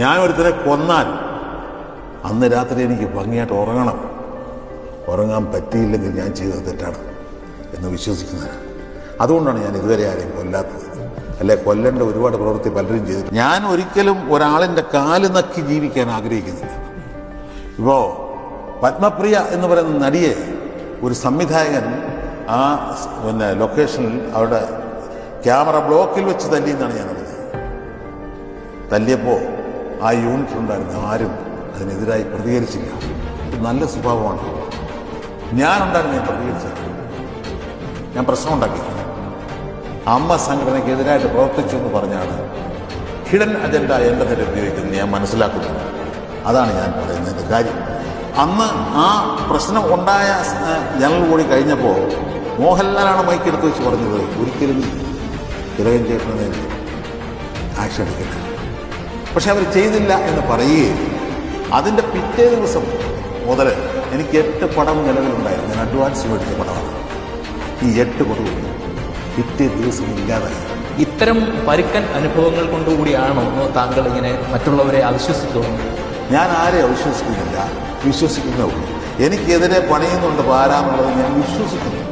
ഞാൻ ഒരുത്തനെ കൊന്നാൽ അന്ന് രാത്രി എനിക്ക് ഭംഗിയായിട്ട് ഉറങ്ങണം. ഉറങ്ങാൻ പറ്റിയില്ലെങ്കിൽ ഞാൻ ചെയ്തത് തെറ്റാണ് എന്ന് വിശ്വസിക്കുന്നതാണ് അതുകൊണ്ടാണ് ഞാൻ ഇതുവരെ ആരെയും കൊല്ലാത്തത്. അല്ലെ കൊല്ലേണ്ട ഒരുപാട് പ്രവൃത്തി പലരും ചെയ്തിട്ടുണ്ട്. ഞാൻ ഒരിക്കലും ഒരാളിന്റെ കാൽ നക്കി ജീവിക്കാൻ ആഗ്രഹിക്കുന്നില്ല. ഇപ്പോൾ പത്മപ്രിയ എന്ന് പറയുന്ന നടിയെ ഒരു സംവിധായകൻ ആ പിന്നെ ലൊക്കേഷനിൽ അവിടെ ക്യാമറ ബ്ലോക്കിൽ വെച്ച് തല്ലി എന്നാണ് ഞാൻ അറിഞ്ഞത്. തല്ലിയപ്പോൾ ആ യൂണിറ്റ് ഉണ്ടായിരുന്ന. ആരും അതിനെതിരായി പ്രതികരിച്ചില്ല. നല്ല സ്വഭാവമാണ്. ഞാനുണ്ടായിരുന്നു ഞാൻ പ്രതികരിച്ചത്? ഞാൻ പ്രശ്നമുണ്ടാക്കി അമ്മ സംഘടനയ്ക്കെതിരായിട്ട് പ്രവർത്തിച്ചു എന്ന് പറഞ്ഞാണ് ഹിഡൻ അജണ്ട എന്റെ നേരെ ഉപയോഗിക്കുന്നത് ഞാൻ മനസ്സിലാക്കുന്നു അതാണ് ഞാൻ പറയുന്നതിന്റെ കാര്യം. അന്ന് ആ പ്രശ്നം ഉണ്ടായ ജനറൽ കൂടി കഴിഞ്ഞപ്പോൾ മോഹൻലാലാണ് മൈക്കെടുത്ത് വെച്ച് പറഞ്ഞത് ഒരിക്കലും തിലകൻ ചേട്ടന് ആക്ഷൻ എടുക്കില്ല പക്ഷെ അവർ ചെയ്തില്ല എന്ന് പറയുകയും അതിന്റെ പിറ്റേ ദിവസം മുതൽ എനിക്ക് എട്ട് പടം നിലവിലുണ്ടായിരുന്നു. ഞാൻ അഡ്വാൻസ് മേടിച്ച പടമാണ്. ഈ എട്ട് കൊടുക്കും പിറ്റേ ദിവസം ഇല്ലാതായി. ഇത്തരം പരുക്കൻ അനുഭവങ്ങൾ കൊണ്ടുകൂടിയാണോ താങ്കൾ ഇങ്ങനെ മറ്റുള്ളവരെ അവിശ്വസിക്കുന്നത് ഞാൻ ആരെ അവിശ്വസിക്കുന്നില്ല? വിശ്വസിക്കുന്നേ ഉള്ളൂ. എനിക്കെതിരെ പണിയുന്നുണ്ട് പാരാമുള്ളത് ഞാൻ വിശ്വസിക്കുന്നു